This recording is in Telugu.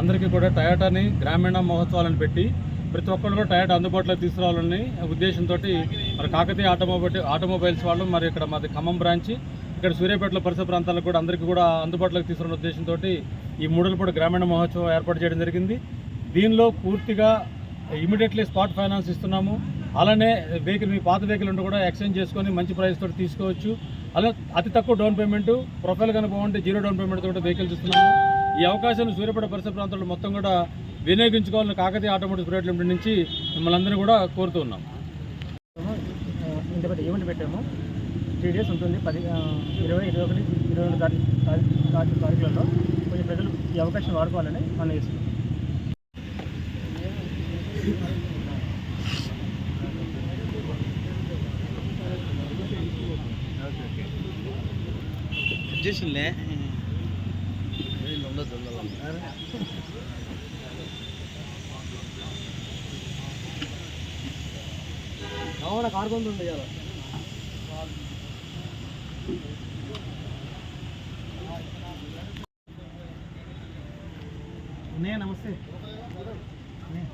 అందరికీ కూడా టయాటాని గ్రామీణ మహోత్సవాలను పెట్టి ప్రతి ఒక్కరు కూడా టయాటా అందుబాటులో తీసుకురావాలని ఉద్దేశంతో మరి కాకతీయ ఆటోమొబైల్ ఆటోమొబైల్స్ వాళ్ళు మరి ఇక్కడ మాది ఖమ్మం బ్రాంచ్ ఇక్కడ సూర్యాపేటలో పరిసర ప్రాంతాలకు కూడా అందరికీ కూడా అందుబాటులోకి తీసుకురావడం ఉద్దేశంతో ఈ మూడలపూడి గ్రామీణ మహోత్సవం ఏర్పాటు చేయడం జరిగింది. దీనిలో పూర్తిగా ఇమీడియట్లీ స్పాట్ ఫైనాన్స్ ఇస్తున్నాము. అలానే వెహికల్ మీ పాత వెహికల్ ఉంటే కూడా ఎక్స్చేంజ్ చేసుకొని మంచి ప్రైస్ తోటి తీసుకోవచ్చు. అలా అతి తక్కువ డౌన్ పేమెంట్ ప్రొఫైల్ కనుక బాగుంటే జీరో డౌన్ పేమెంట్ తోటి వెహికల్స్ ఇస్తున్నాము. ఈ అవకాశాన్ని సూర్యాపేట పరిసర ప్రాంతాల్లో మొత్తం కూడా వినియోగించుకోవాలని కాకతీయ ఆటోమోటివ్ ప్రైవేట్ లిమిటెడ్ నుంచి మిమ్మల్ని అందరినీ కూడా కోరుతూ ఉన్నాం. ఇంత పెద్ద ఈవెంట్ పెట్టాము? త్రీ డేస్ ఉంటుంది పది ఇరవై ఇరవై ఒకటి ఇరవై రెండు తారీఖు తారీఖు తారీఖు తారీఖులలో కొంచెం ప్రజలు ఈ అవకాశం వాడుకోవాలని మనం చేస్తున్నాం. చేసిండే అవునా కార్బన్ ఉంది కదా అన్నయ్య నమస్తే. అన్నయ్య.